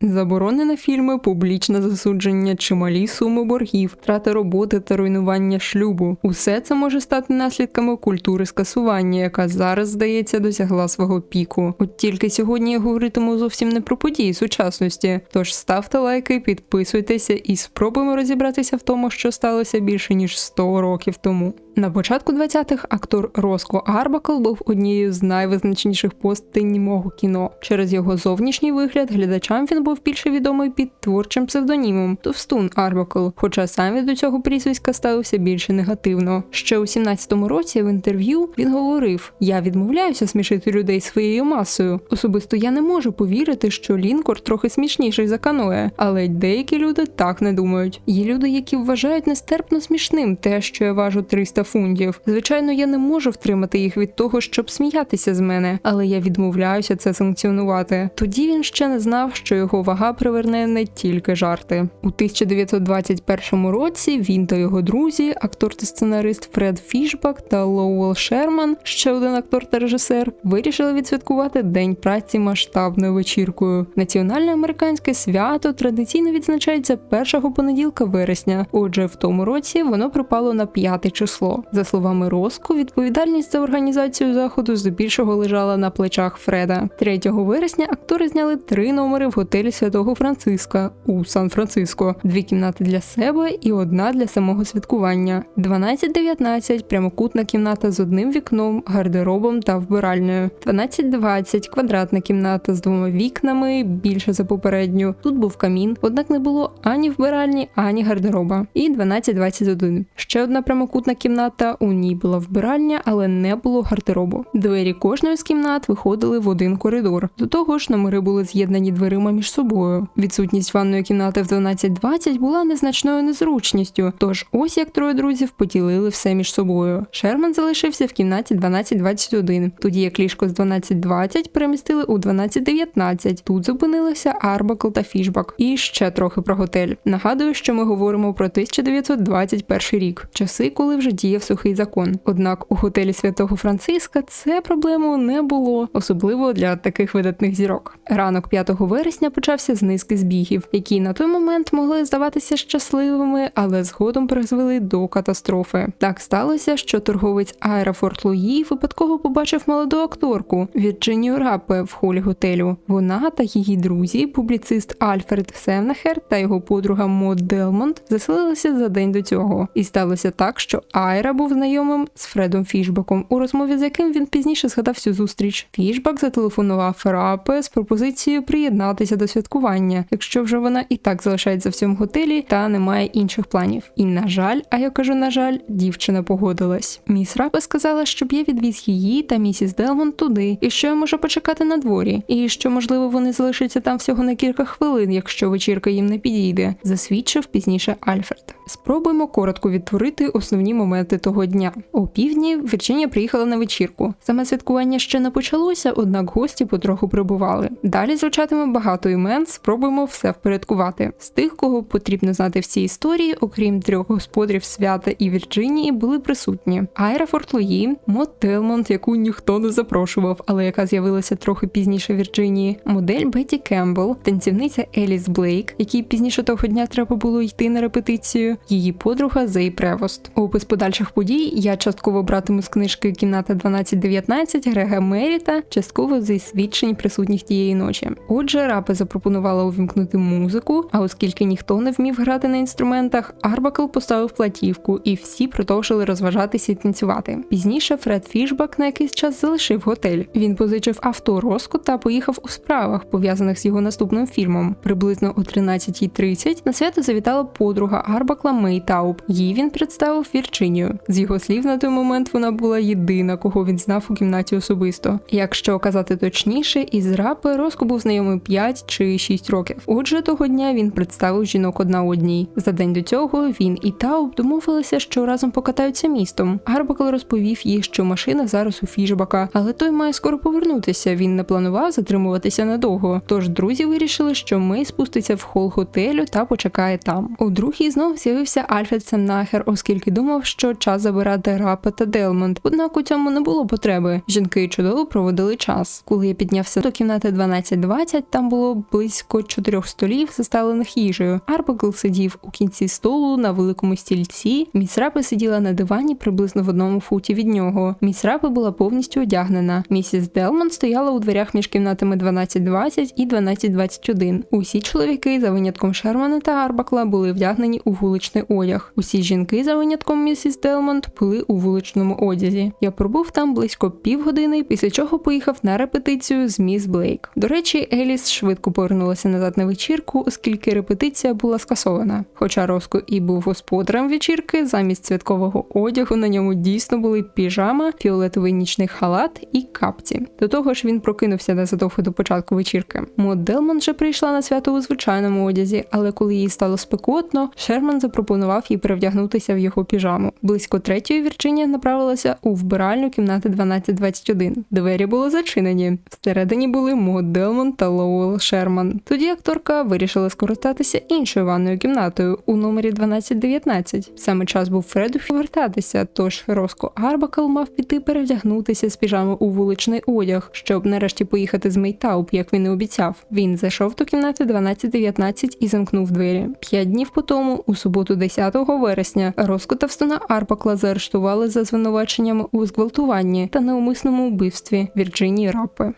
Заборонені фільми, публічне засудження, чималі суми боргів, втрата роботи та руйнування шлюбу. Усе це може стати наслідками культури скасування, яка зараз, здається, досягла свого піку. От тільки сьогодні я говоритиму зовсім не про події сучасності. Тож ставте лайки, підписуйтеся і спробуємо розібратися в тому, що сталося більше ніж 100 років тому. На початку 20-х актор Роско Арбакл був однією з найвизначніших постатей німого кіно. Через його зовнішній вигляд глядачам він був більше відомий під творчим псевдонімом Товстун Арбакл, хоча сам він до цього прізвиська ставився більше негативно. Ще у 17-му році в інтерв'ю він говорив: Я відмовляюся смішити людей своєю масою. Особисто я не можу повірити, що Лінкор трохи смішніший за каноє, але деякі люди так не думають. Є люди, які вважають нестерпно смішним те, що я важу 300 фунтів. Звичайно, я не можу втримати їх від того, щоб сміятися з мене, але я відмовляюся це санкціонувати. Тоді він ще не знав, що його вага приверне не тільки жарти. У 1921 році він та його друзі, актор та сценарист Фред Фішбак та Лоуел Шерман, ще один актор та режисер, вирішили відсвяткувати День праці масштабною вечіркою. Національне американське свято традиційно відзначається першого понеділка вересня. Отже, в тому році воно припало на п'яте число. За словами Роску, відповідальність за організацію заходу здебільшого лежала на плечах Фреда. 3 вересня актори зняли три номери в готелі Святого Франциска у Сан-Франциско, дві кімнати для себе і одна для самого святкування. 12-19 – прямокутна кімната з одним вікном, гардеробом та вбиральнею. 12-20 – квадратна кімната з двома вікнами, більше за попередню. Тут був камін, однак не було ані вбиральні, ані гардероба. І 12-21 – ще одна прямокутна кімната. У ній була вбиральня, але не було гардеробу. Двері кожної з кімнат виходили в один коридор. До того ж, номери були з'єднані дверима між собою. Відсутність ванної кімнати в 12-20 була незначною незручністю. Тож ось як троє друзів поділили все між собою. Шерман залишився в кімнаті 12-21, тоді як ліжко з 12-20 перемістили у 12-19. Тут зупинилися Арбакл та Фішбак. І ще трохи про готель. Нагадую, що ми говоримо про 1921 рік, часи, коли вже діяв сухий закон. Однак у готелі Святого Франциска це проблемою не було, особливо для таких видатних зірок. Ранок 5 вересня почався з низки збігів, які на той момент могли здаватися щасливими, але згодом призвели до катастрофи. Так сталося, що торговець Аерофорт Луї випадково побачив молоду акторку Вірджинію Раппе в холі готелю. Вона та її друзі, публіцист Альфред Севнахер та його подруга Мод Делмонт, заселилися за день до цього. І сталося так, що Айра був знайомим з Фредом Фішбаком, у розмові з яким він пізніше згадав цю зустріч. Фішбак зателефонував Рапе з пропозицією приєднатися до святкування, якщо вже вона і так залишається в цьому готелі та не має інших планів. І на жаль, а я кажу, на жаль, дівчина погодилась. Міс Рапе сказала, щоб я відвіз її та місіс Делмон туди, і що я можу почекати на дворі, і що можливо вони залишаться там всього на кілька хвилин, якщо вечірка їм не підійде, засвідчив пізніше Альфред. Спробуємо коротко відтворити основні моменти того дня. О півдні Вірджинія приїхала на вечірку. Саме святкування ще не почалося, однак гості потроху прибували. Далі звучатиме багато імен, спробуємо все впорядкувати. З тих, кого потрібно знати в цій історії, окрім трьох господарів свята і Вірджинії, були присутні Айра Форт Луї, Мот Телмонт, яку ніхто не запрошував, але яка з'явилася трохи пізніше Вірджинії, модель Бетті Кембл, танцівниця Еліс Блейк, якій пізніше того дня треба було йти на репетицію, її подруга Зей Превост. Опис подальших подій я частково братиму з книжки Кімната 1219 Грега Меріта, частково зі свідчень присутніх тієї ночі. Отже, рапи запропонувала увімкнути музику, а оскільки ніхто не вмів грати на інструментах, Арбакл поставив платівку, і всі продовжили розважатися і танцювати. Пізніше Фред Фішбак на якийсь час залишив готель. Він позичив авто Роско та поїхав у справах, пов'язаних з його наступним фільмом. Приблизно о 13.30 на свято завітала подруга Арбакла Мей Тауб. Їй він представив Вірчинію. З його слів на той момент вона була єдина, кого він знав у кімнаті особисто. Якщо казати точніше, із рапи Роско був знайомий 5 чи 6 років. Отже, того дня він представив жінок одна одній. За день до цього він і Тауб домовилися, що разом покатаються містом. Арбакл розповів їй, що машина зараз у Фішбака, але той має скоро повернутися. Він не планував затримуватися надовго. Тож друзі вирішили, що Мей спуститься в хол готелю та почекає там. У другій знов з'явився Альфред Семнахер, оскільки думав, що час забирати Рапа та Делмонд. Однак у цьому не було потреби. Жінки чудово проводили час. Коли я піднявся до кімнати 12-20, там було близько чотирьох столів, заставлених їжею. Арбакл сидів у кінці столу на великому стільці. Міс Рапи сиділа на дивані приблизно в одному футі від нього. Міс Рапи була повністю одягнена. Місіс Делмонд стояла у дверях між кімнатами 12-20 і 12-21. Усі чоловіки, за винятком Шермана та Арбакла, були вдягнені у вуличний одяг. Усі жінки, за винятком місіс Делмонд, були у вуличному одязі. Я пробув там близько півгодини, після чого поїхав на репетицію з міс Блейк. До речі, Еліс швидко повернулася назад на вечірку, оскільки репетиція була скасована. Хоча Роско і був господарем вечірки, замість святкового одягу на ньому дійсно були піжама, фіолетовий нічний халат і капці. До того ж, він прокинувся незадовго до початку вечірки. Мод Делмон же прийшла на свято у звичайному одязі, але коли їй стало спекотно, Шерман запропонував їй перевдягнутися в його піжаму. Близько третьої Вірджинія направилася у вбиральню кімнати 1221. Двері були зачинені. Всередині були Мод Делмон та Лоуел Шерман. Тоді акторка вирішила скористатися іншою ванною кімнатою у номері 1219. Саме час був Фреду повертатися, тож Роско Арбакл мав піти перевдягнутися з піжами у вуличний одяг, щоб нарешті поїхати з Мейтауп, як він і обіцяв. Він зайшов до кімнати 1219 і замкнув двері. П'ять днів по тому, у суботу, 10 вересня, Роско та Встона Арбакла заарештували за звинуваченнями у зґвалтуванні та неумисному вбивстві Вірджинії Раппи.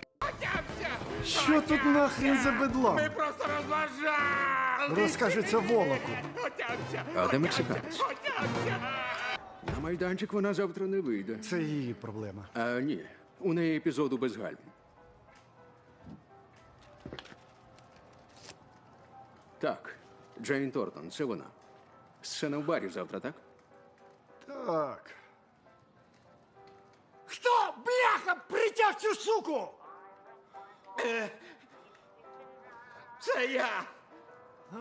Що тут нахрін за бедлам? Ми просто розважали! Розкажи це волоку. А де мексиканець? На майданчик вона завтра не вийде. Це її проблема. А ні, у неї епізоду без гальм. Так, Джейн Тортон, це вона. Сцена в барі завтра, так? Так. Хто, бляха, притяг цю суку? Е, Це я!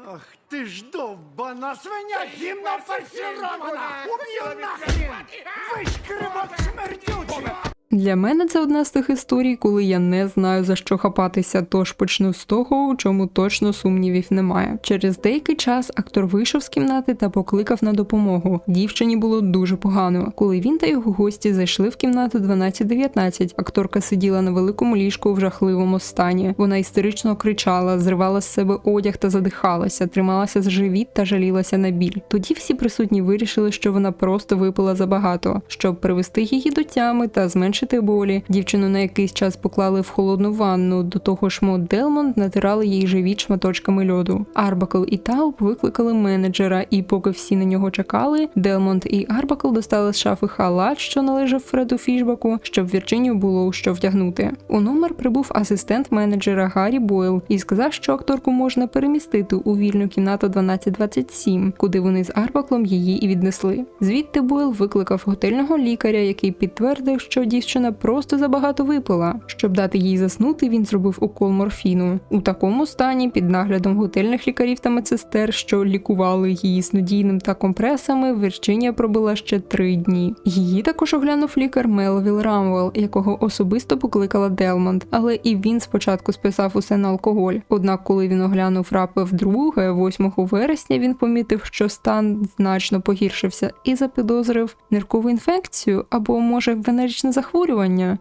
Ах ти ж довбана свиня, гімна фарширована! Уб'ю нахрін! нахрін! Вишкребок смердючий! Для мене це одна з тих історій, коли я не знаю за що хапатися, тож почну з того, у чому точно сумнівів немає. Через деякий час актор вийшов з кімнати та покликав на допомогу. Дівчині було дуже погано. Коли він та його гості зайшли в кімнату 12-19, акторка сиділа на великому ліжку в жахливому стані. Вона істерично кричала, зривала з себе одяг та задихалася, трималася за живіт та жалілася на біль. Тоді всі присутні вирішили, що вона просто випила забагато, щоб привести її до тями та зменшити болі. Дівчину на якийсь час поклали в холодну ванну. До того ж, Мод Делмонд натирали їй живіт шматочками льоду. Арбакл і Тауп викликали менеджера, і поки всі на нього чекали, Делмонд і Арбакл достали з шафи халат, що належав Фреду Фішбаку, щоб Вірджинію було у що вдягнути. У номер прибув асистент менеджера Гаррі Бойл і сказав, що акторку можна перемістити у вільну кімнату 1227, куди вони з Арбаклом її і віднесли. Звідти Бойл викликав готельного лікаря, який підтвердив, що дівчина просто забагато випила. Щоб дати їй заснути, він зробив укол морфіну. У такому стані, під наглядом готельних лікарів та медсестер, що лікували її снодійним та компресами, Вірджинія пробула ще три дні. Її також оглянув лікар Мелвіл Рамвел, якого особисто покликала Делмонд, але і він спочатку списав усе на алкоголь. Однак, коли він оглянув рапи вдруге, 8 вересня, він помітив, що стан значно погіршився і запідозрив ниркову інфекцію або, може, венеричне захворювання.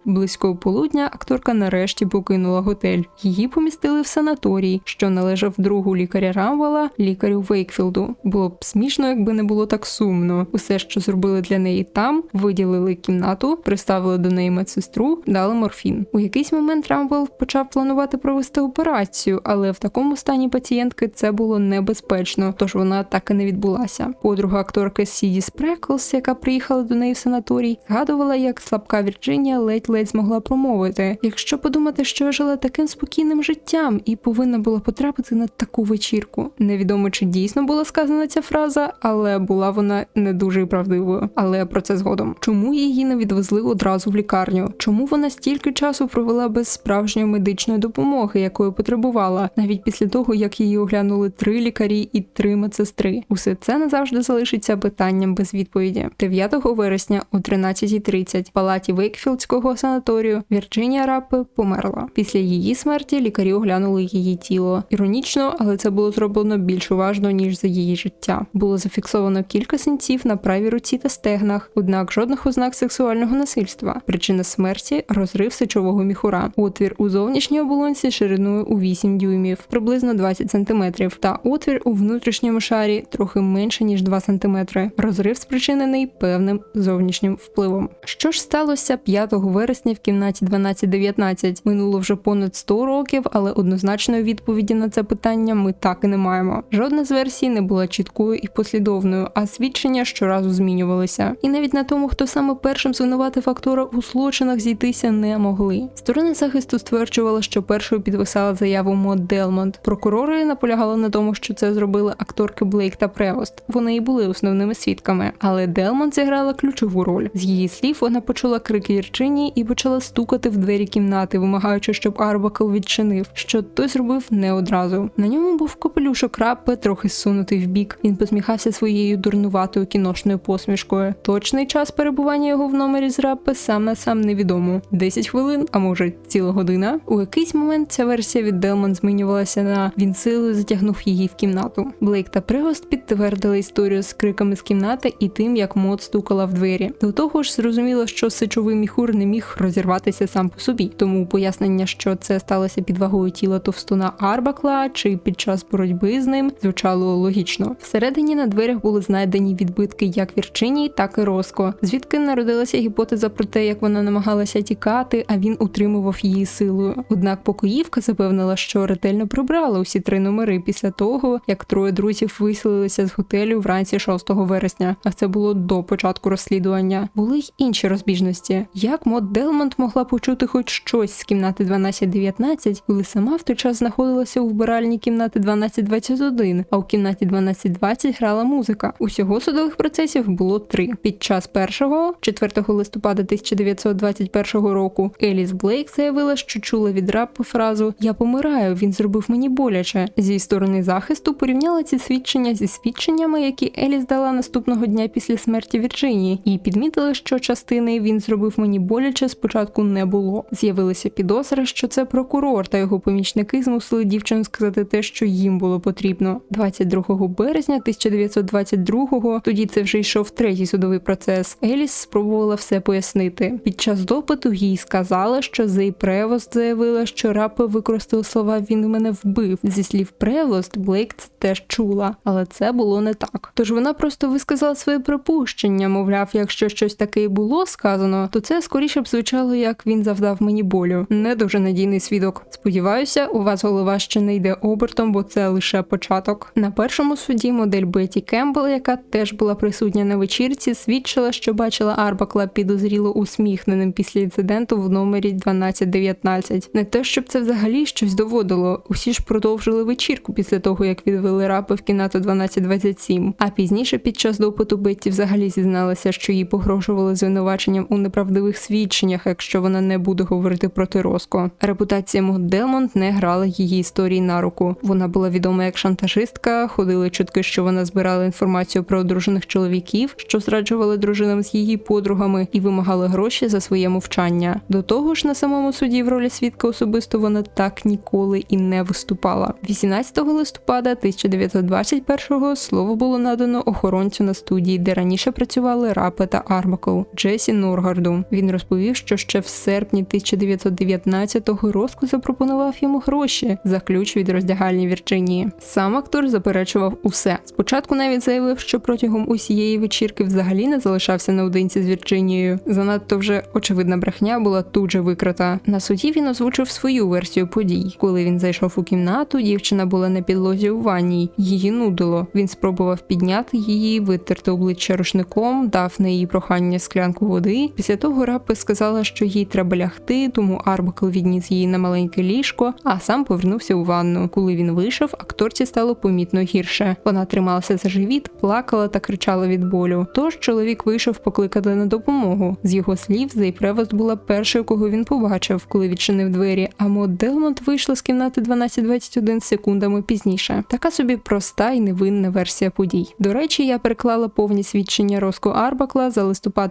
Близько полудня акторка нарешті покинула готель. Її помістили в санаторій, що належав другу лікаря Рамвела, лікарю Вейкфілду. Було б смішно, якби не було так сумно. Усе, що зробили для неї там, виділили кімнату, приставили до неї медсестру, дали морфін. У якийсь момент Рамвел почав планувати провести операцію, але в такому стані пацієнтки це було небезпечно, тож вона так і не відбулася. Подруга акторки Сіді Спреклс, яка приїхала до неї в санаторій, згадувала, як слабка Вірджинія ледь-ледь змогла промовити: якщо подумати, що я жила таким спокійним життям і повинна була потрапити на таку вечірку. Невідомо чи дійсно була сказана ця фраза, але була вона не дуже правдивою. Але про це згодом. Чому її не відвезли одразу в лікарню? Чому вона стільки часу провела без справжньої медичної допомоги, якої потребувала, навіть після того як її оглянули три лікарі і три медсестри? Усе це назавжди залишиться питанням без відповіді. 9 вересня о 13.30 в палаті Вейкфілд Вейкфілдського санаторію, Вірджинія Раппе померла. Після її смерті лікарі оглянули її тіло. Іронічно, але це було зроблено більш уважно ніж за її життя. Було зафіксовано кілька синців на правій руці та стегнах, однак жодних ознак сексуального насильства. Причина смерті розрив сечового міхура, отвір у зовнішній оболонці шириною у 8 дюймів, приблизно 20 см, та отвір у внутрішньому шарі трохи менше ніж 2 см. Розрив спричинений певним зовнішнім впливом. Що ж сталося 5 вересня в кімнаті 1219? Минуло вже понад 100 років, але однозначної відповіді на це питання ми так і не маємо. Жодна з версій не була чіткою і послідовною, а свідчення щоразу змінювалися. І навіть на тому, хто саме першим звинуватив актора у злочинах, зійтися не могли. Сторони захисту стверджували, що першою підписала заяву Мод Делмонт. Прокурори наполягали на тому, що це зробили акторки Блейк та Превост. Вони і були основними свідками. Але Делмонт зіграла ключову роль. З її слів вона почула крик Вірчині і почала стукати в двері кімнати, вимагаючи, щоб Арбакл відчинив, що той зробив не одразу. На ньому був капелюшок раппе, трохи зсунутий вбік. Він посміхався своєю дурнуватою кіношною посмішкою. Точний час перебування його в номері з раппе сам на сам невідомо. 10 хвилин, а може ціла година. У якийсь момент ця версія від Делмон змінювалася на він силою затягнув її в кімнату. Блейк та Пригост підтвердили історію з криками з кімнати і тим, як мод стукала в двері. До того ж, зрозуміло, що сечовий міхур не міг розірватися сам по собі. Тому пояснення, що це сталося під вагою тіла товстуна Арбакла чи під час боротьби з ним, звучало логічно. Всередині на дверях були знайдені відбитки як Вірчині, так і Роско, звідки народилася гіпотеза про те, як вона намагалася тікати, а він утримував її силою. Однак покоївка запевнила, що ретельно прибрала усі три номери після того, як троє друзів виселилися з готелю вранці 6 вересня. А це було до початку розслідування. Були й інші розбіжності. Як Мод Делмонт могла почути хоч щось з кімнати 1219, коли сама в той час знаходилася у вбиральні кімнати 1221, а у кімнаті 1220 грала музика. Усього судових процесів було три. Під час першого, 4 листопада 1921 року, Еліс Блейк заявила, що чула від рапу фразу Я помираю, він зробив мені боляче. Зі сторони захисту порівняла ці свідчення зі свідченнями, які Еліс дала наступного дня після смерті Вірджинії, і підмітили, що частини він зробив мені боляче спочатку не було. З'явилися підозри, що це прокурор та його помічники змусили дівчину сказати те, що їм було потрібно. 22 березня 1922-го, тоді це вже йшов третій судовий процес. Еліс спробувала все пояснити. Під час допиту їй сказали, що Зей Превост заявила, що рапи використав слова Він мене вбив. Зі слів Превост, Блейк це теж чула, але це було не так. Тож вона просто висказала своє припущення. Мовляв, якщо щось таке і було сказано, то це скоріше б звучало, як він завдав мені болю. Не дуже надійний свідок. Сподіваюся, у вас голова ще не йде обертом, бо це лише початок. На першому суді модель Беті Кембл, яка теж була присутня на вечірці, свідчила, що бачила Арбакла підозріло усміхненим після інциденту в номері 1219. Не те, щоб це взагалі щось доводило. Усі ж продовжили вечірку після того, як відвели рапи в кімнату 1227. А пізніше, під час допиту, Бетті взагалі зізналася, що їй погрожували звинуваченням у неправдивих свідченнях, якщо вона не буде говорити проти Роско. Репутація Мод Делмонт не грала її історії на руку. Вона була відома як шантажистка, ходили чутки, що вона збирала інформацію про одружених чоловіків, що зраджували дружинам з її подругами, і вимагали гроші за своє мовчання. До того ж, на самому суді в ролі свідка особисто вона так ніколи і не виступала. 18 листопада 1921-го слово було надано охоронцю на студії, де раніше працювали Рапе та Арбакл Джесі Норгарду. Він розповів, що ще в серпні 1919-го Роско запропонував йому гроші за ключ від роздягальні Вірджинії. Сам актор заперечував усе. Спочатку навіть заявив, що протягом усієї вечірки взагалі не залишався наодинці з Вірджинією. Занадто вже очевидна брехня була тут же викрита. На суді він озвучив свою версію подій. Коли він зайшов у кімнату, дівчина була на підлозі у ванній. Її нудило. Він спробував підняти її, витерти обличчя рушником, дав на її прохання склянку води. Після того рапи сказала, що їй треба лягти, тому Арбакл відніс її на маленьке ліжко, а сам повернувся у ванну. Коли він вийшов, акторці стало помітно гірше. Вона трималася за живіт, плакала та кричала від болю. Тож чоловік вийшов покликати на допомогу. З його слів, Зейпревост була першою, кого він побачив, коли відчинив двері. А Мод Делмонт вийшла з кімнати 1221 секундами пізніше. Така собі проста і невинна версія подій. До речі, я переклала повні свідчення Роско Арбакла за листопад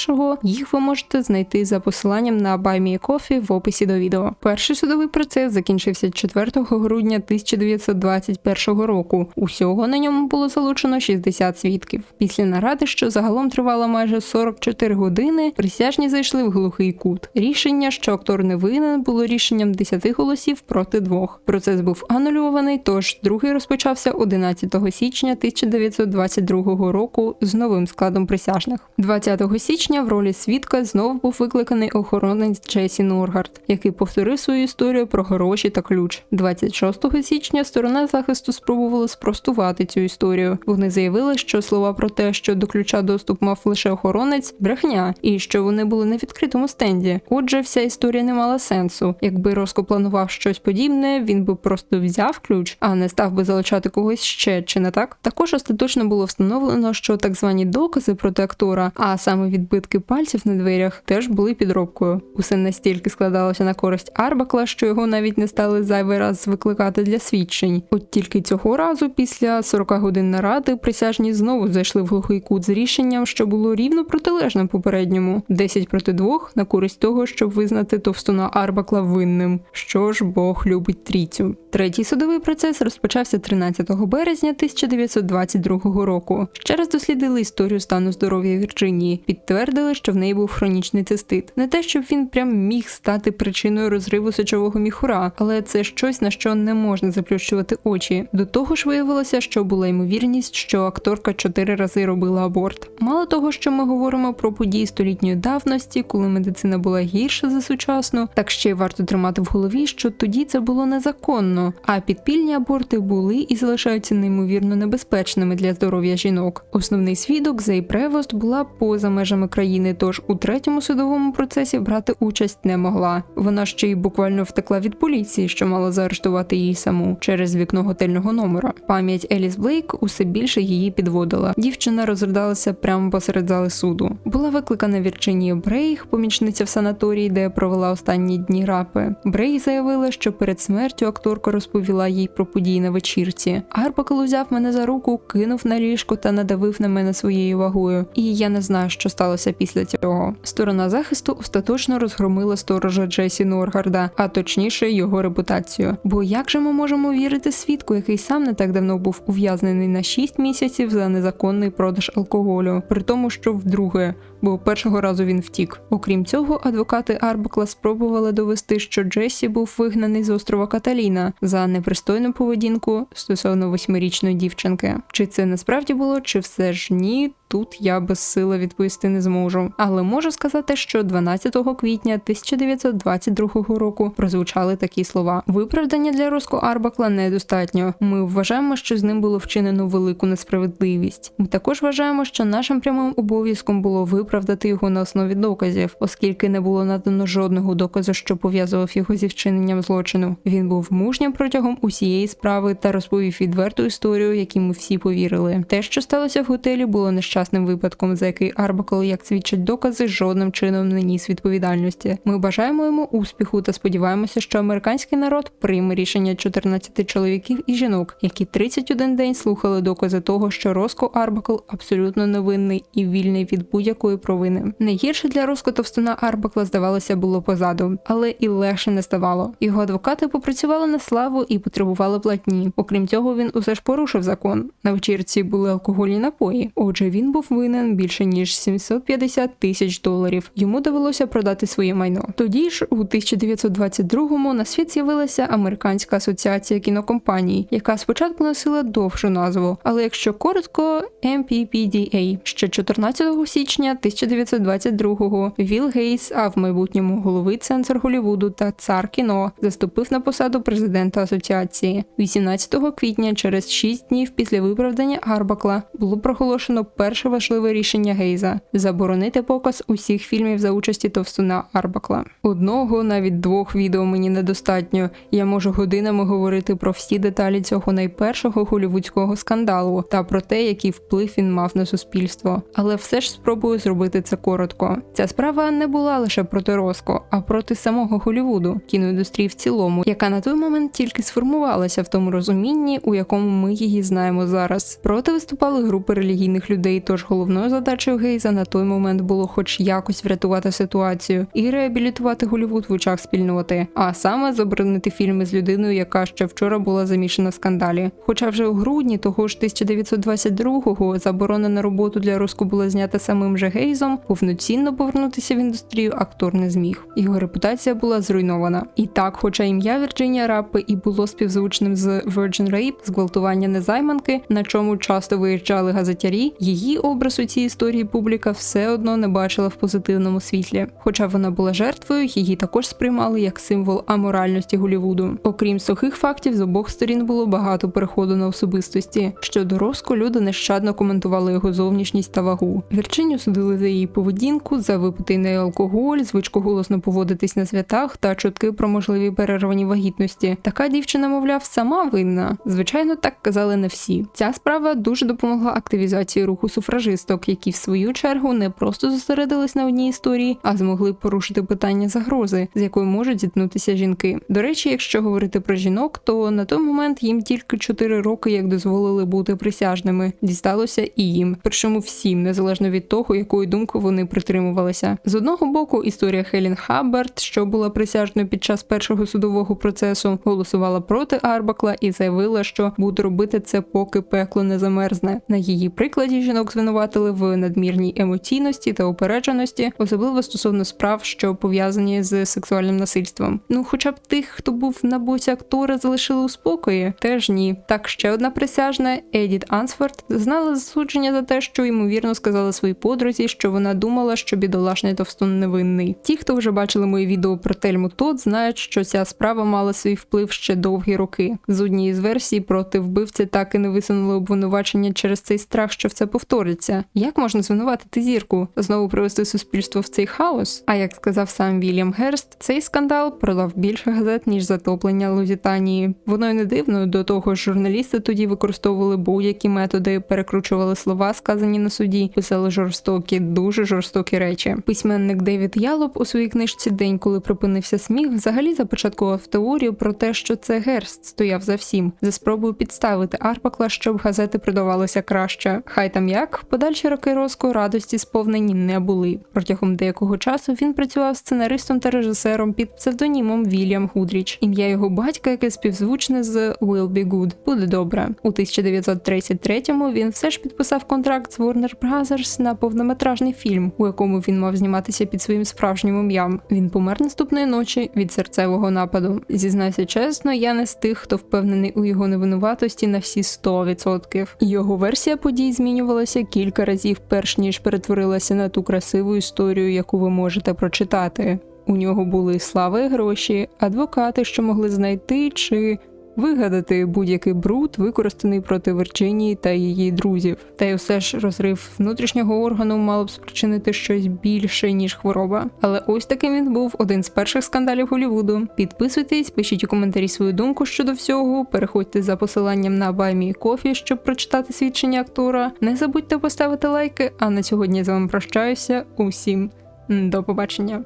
першого, їх ви можете знайти за посиланням на Buy Me в описі до відео. Перший судовий процес закінчився 4 грудня 1921 року. Усього на ньому було залучено 60 свідків. Після наради, що загалом тривала майже 44 години, присяжні зайшли в глухий кут. Рішення, що актор не винен, було рішенням 10 голосів проти двох. Процес був анульований, тож другий розпочався 11 січня 1922 року з новим складом присяжних. 20 січня в ролі свідка знов був викликаний охоронець Джесі Норгард, який повторив свою історію про гроші та ключ. 26 січня сторона захисту спробувала спростувати цю історію. Вони заявили, що слова про те, що до ключа доступ мав лише охоронець, брехня, і що вони були на відкритому стенді. Отже, вся історія не мала сенсу. Якби Роско планував щось подібне, він би просто взяв ключ, а не став би залучати когось ще, чи не так? Також остаточно було встановлено, що так звані докази проти актора, а саме відбитки пальців на дверях, теж були підробкою. Усе настільки складалося на користь Арбакла, що його навіть не стали зайвий раз викликати для свідчень. От тільки цього разу, після 40 годин наради, присяжні знову зайшли в глухий кут з рішенням, що було рівно протилежним попередньому: 10 проти 2 на користь того, щоб визнати товстуна Арбакла винним. Що ж Бог любить трійцю. Третій судовий процес розпочався 13 березня 1922 року. Ще раз дослідили історію стану здоров'я Вірджинії, підтвердили, що в неї був хронічний цистит. Не те, щоб він прям міг стати причиною розриву сечового міхура, але це щось на що не можна заплющувати очі. До того ж виявилося, що була ймовірність, що акторка чотири рази робила аборт. Мало того, що ми говоримо про події столітньої давності, коли медицина була гірша за сучасну, так ще й варто тримати в голові, що тоді це було незаконно, а підпільні аборти були і залишаються неймовірно небезпечними для здоров'я жінок. Основний свідок Зей Превост була поза межами країни, тож у третьому судовому процесі брати участь не могла. Вона ще й буквально втекла від поліції, що мала заарештувати її саму через вікно готельного номера. Пам'ять Еліс Блейк усе більше її підводила. Дівчина розридалася прямо посеред зали суду. Була викликана Вірчинія Брейх, помічниця в санаторії, де провела останні дні рапи. Брей заявила, що перед смертю акторка розповіла їй про події на вечірці. Арбакл узяв мене за руку, кинув на ліжко та надавив на мене своєю вагою. І я не знаю, що сталося після цього. Сторона захисту остаточно розгромила сторожа Джесі Норгарда, а точніше його репутацію. Бо як же ми можемо вірити свідку, який сам не так давно був ув'язнений на 6 місяців за незаконний продаж алкоголю, при тому, що вдруге, бо першого разу він втік. Окрім цього, адвокати Арбакла спробували довести, що Джесі був вигнаний з острова Каталіна за непристойну поведінку стосовно восьмирічної дівчинки. Чи це насправді було, чи все ж ні? Тут я безсила відповісти не зможу. Але можу сказати, що 12 квітня 1922 року прозвучали такі слова: виправдання для Роско Арбакла недостатньо. Ми вважаємо, що з ним було вчинено велику несправедливість. Ми також вважаємо, що нашим прямим обов'язком було виправдати його на основі доказів, оскільки не було надано жодного доказу, що пов'язував його зі вчиненням злочину. Він був мужнім протягом усієї справи та розповів відверту історію, якій ми всі повірили. Те, що сталося в готелі, було нещасним випадком, за який Арбакл, як свідчать докази, жодним чином не ніс відповідальності. Ми бажаємо йому успіху та сподіваємося, що американський народ прийме рішення 14 чоловіків і жінок, які 31 день слухали докази того, що Роско Арбакл абсолютно невинний і вільний від будь-якої провини. Найгірше для Роско Товстуна Арбакла здавалося було позаду, але і легше не ставало. Його адвокати попрацювали на славу і потребували платні. Окрім цього, він усе ж порушив закон. На вечірці були алкогольні напої. Отже, він був винен більше ніж 750 тисяч доларів. Йому довелося продати своє майно. Тоді ж, у 1922-му на світ з'явилася американська асоціація кінокомпаній, яка спочатку носила довшу назву, але якщо коротко, MPPDA. Ще 14 січня 1922-го Віл Гейтс, а в майбутньому головий цензор Голлівуду та цар кіно, заступив на посаду президента асоціації. 18 квітня, через 6 днів після виправдання Арбакла, було проголошено перше важливе рішення Гейза заборонити показ усіх фільмів за участі товстуна Арбакла. Одного, навіть двох відео мені недостатньо. Я можу годинами говорити про всі деталі цього найпершого голівудського скандалу та про те, який вплив він мав на суспільство. Але все ж спробую зробити це коротко. Ця справа не була лише проти Роско, а проти самого Голівуду, кіноіндустрії в цілому, яка на той момент тільки сформувалася в тому розумінні, у якому ми її знаємо зараз. Проти виступали групи релігійних людей Тож головною задачею Гейза на той момент було хоч якось врятувати ситуацію і реабілітувати Голівуд в очах спільноти, а саме заборонити фільми з людиною, яка ще вчора була замішана в скандалі. Хоча вже у грудні того ж 1922-го заборона на роботу для Роску була знята самим же Гейзом, повноцінно повернутися в індустрію актор не зміг. Його репутація була зруйнована. І так, хоча ім'я Вірджинія Раппи і було співзвучним з Virgin Rape, зґвалтування незайманки, на чому часто виїжджали газетярі, її образ у цій історії публіка все одно не бачила в позитивному світлі. Хоча вона була жертвою, її також сприймали як символ аморальності Голівуду. Окрім сухих фактів, з обох сторін було багато переходу на особистості. Щодо Роско, люди нещадно коментували його зовнішність та вагу. Вірчиню судили за її поведінку, за випитий нею алкоголь, звичку голосно поводитись на святах та чутки про можливі перервані вагітності. Така дівчина, мовляв, сама винна. Звичайно, так казали не всі. Ця справа дуже допомогла активізації руху суфражисток, які в свою чергу не просто зосередились на одній історії, а змогли порушити питання загрози, з якою можуть зіткнутися жінки. До речі, якщо говорити про жінок, то на той момент їм тільки 4 роки, як дозволили бути присяжними, дісталося і їм. Причому всім, незалежно від того, якою думкою вони притримувалися. З одного боку, історія Хелін Хаббард, що була присяжною під час першого судового процесу, голосувала проти Арбакла і заявила, що буде робити це, поки пекло не замерзне. На її прикладі жінок звинуватили в надмірній емоційності та упередженості, особливо стосовно справ, що пов'язані з сексуальним насильством. Ну, хоча б тих, хто був на боці актора, залишили у спокої, теж ні. Так ще одна присяжна Едіт Ансфорд знала засудження за те, що ймовірно сказала своїй подрузі, що вона думала, що бідолашний товстун невинний. Ті, хто вже бачили моє відео про Тельму Тод, знають, що ця справа мала свій вплив ще довгі роки. З однієї з версій проти вбивці так і не висунули обвинувачення через цей страх, що все повториться. Як можна звинуватити зірку? Знову привести суспільство в цей хаос? А як сказав сам Вільям Герст, цей скандал продав більше газет ніж затоплення Лузітанії. Воно й не дивно. До того ж, журналісти тоді використовували будь-які методи, перекручували слова, сказані на суді, писали жорстокі, дуже жорстокі речі. Письменник Девід Ялоп у своїй книжці День, коли припинився сміх, взагалі започаткував теорію про те, що це Герст стояв за всім, за спробою підставити Арпакла, щоб газети продавалися краще. Хай там як подальші роки Роско радості сповнені не були. Протягом деякого часу він працював сценаристом та режисером під псевдонімом Вільям Гудріч. Ім'я його батька, яке співзвучне з Will Be Good. Буде добре. У 1933-му він все ж підписав контракт з Warner Brothers на повнометражний фільм, у якому він мав зніматися під своїм справжнім ім'ям. Він помер наступної ночі від серцевого нападу. Зізнайся чесно, я не з тих, хто впевнений у його невинуватості на всі 100%. Його версія подій змінювалася кілька разів, перш ніж перетворилася на ту красиву історію, яку ви можете прочитати. У нього були слава і гроші, адвокати, що могли знайти чи вигадати будь-який бруд, використаний проти Вірджинії та її друзів. Та й все ж розрив внутрішнього органу мало б спричинити щось більше ніж хвороба. Але ось таким він був один з перших скандалів Голлівуду. Підписуйтесь, пишіть у коментарі свою думку щодо всього. Переходьте за посиланням на Баймі Кофі, щоб прочитати свідчення актора. Не забудьте поставити лайки. А на сьогодні з вами прощаюся. Усім до побачення.